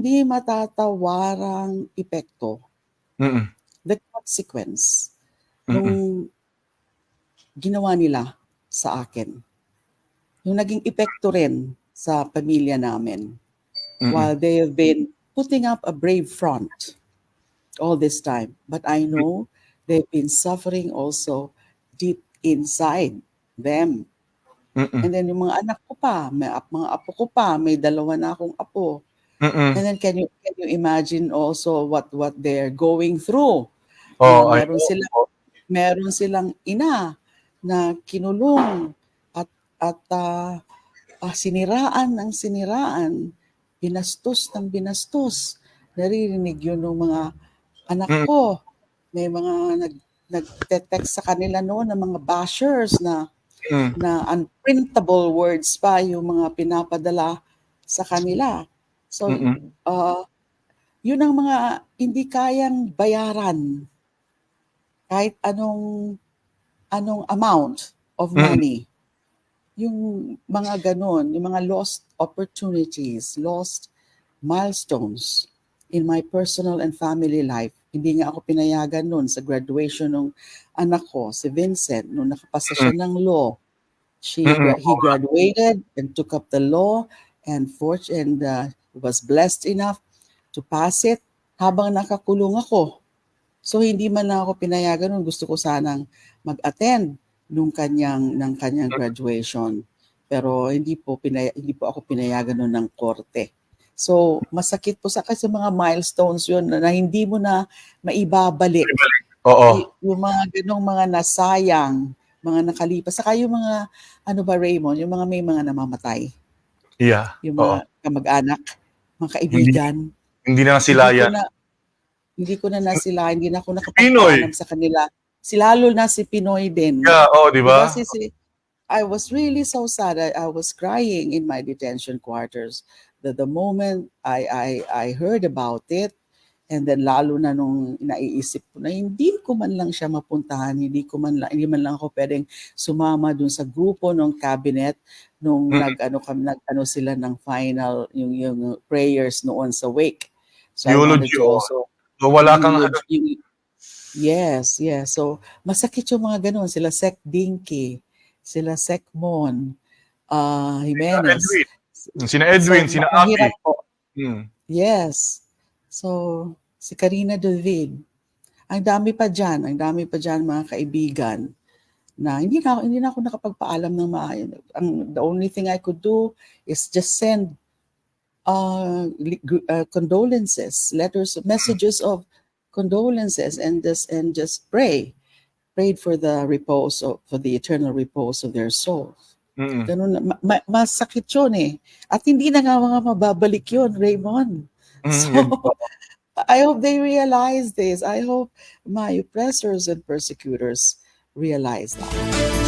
hindi matatawarang epekto, Mm. the consequence Mm. nung ginawa nila sa akin. Yung naging epekto rin sa pamilya namin Mm. while they have been putting up a brave front all this time. But I know they've been suffering also deep inside them. Mm. And then yung mga anak ko pa, may mga apo ko pa, may dalawa na akong apo. Mm. And then can you can you imagine also what what they're going through? Oh, I meron sila meron silang ina na kinulong at at ah, ah, siniraan ng siniraan, binastos ng binastos. Naririnig yun ng mga anak Mm. ko. May mga nag nagte-text sa kanila noon ng mga bashers na Mm. na unprintable words pa yung mga pinapadala sa kanila. So, Mm. uh, yun ang mga hindi kayang bayaran kahit anong anong amount of Mm. money. Yung mga ganun, yung mga lost opportunities, lost milestones in my personal and family life. Hindi nga ako pinayagan noon sa graduation ng anak ko, si Vincent, nung nakapasa siya ng law. She, he graduated and took up the law and fort and uh, was blessed enough to pass it habang nakakulong ako. So hindi man lang ako pinayagan nun. Gusto ko sanang mag-attend nung kanyang ng kanyang graduation. Pero hindi po pinaya, hindi po ako pinayagan nun ng korte. So masakit po sa kasi mga milestones 'yun na, na hindi mo na maibabalik. Oo. Y- Yung mga ganong mga nasayang, mga nakalipas. Saka yung mga, ano ba Raymond, yung mga may mga namamatay. Yeah. Yung Oo. mga kamag-anak, mga kaibigan. Hindi na sila hindi ko yan. na, hindi ko na nasila, hindi na ako nakapagpaalam sa kanila. Si lalo na si Pinoy din. Yeah, oh, di ba? Kasi si, I was really so sad. I, I was crying in my detention quarters. The, the moment I, I, I heard about it, and then lalo na nung naiisip ko na hindi ko man lang siya mapuntahan, hindi ko man lang, hindi man lang ako pwedeng sumama dun sa grupo ng cabinet nung Mm. nag-ano kami, nag-ano sila ng final, yung, yung prayers noon sa wake. So to oh. also So, wala kang yung- ano. yung- yes, yes. So, masakit yung mga ganun. Sila Sec Dinky, sila Sec Mon, uh, Jimenez. Edwin. Sina Edwin, So, sina Aki. Hmm. Yes. So, si Karina David. Ang dami pa dyan, ang dami pa dyan mga kaibigan na hindi na ako, hindi na ako nakapagpaalam ng maayos. Ang, the only thing I could do is just send uh, uh, condolences, letters, messages of condolences, and just and just pray, prayed for the repose of, for the eternal repose of their souls. Mm-mm. Ganun, ma- ma- masakit yun eh. At hindi na nga mga mababalik yun, Raymond. Mm, So. I hope they realize this. I hope my oppressors and persecutors realize that.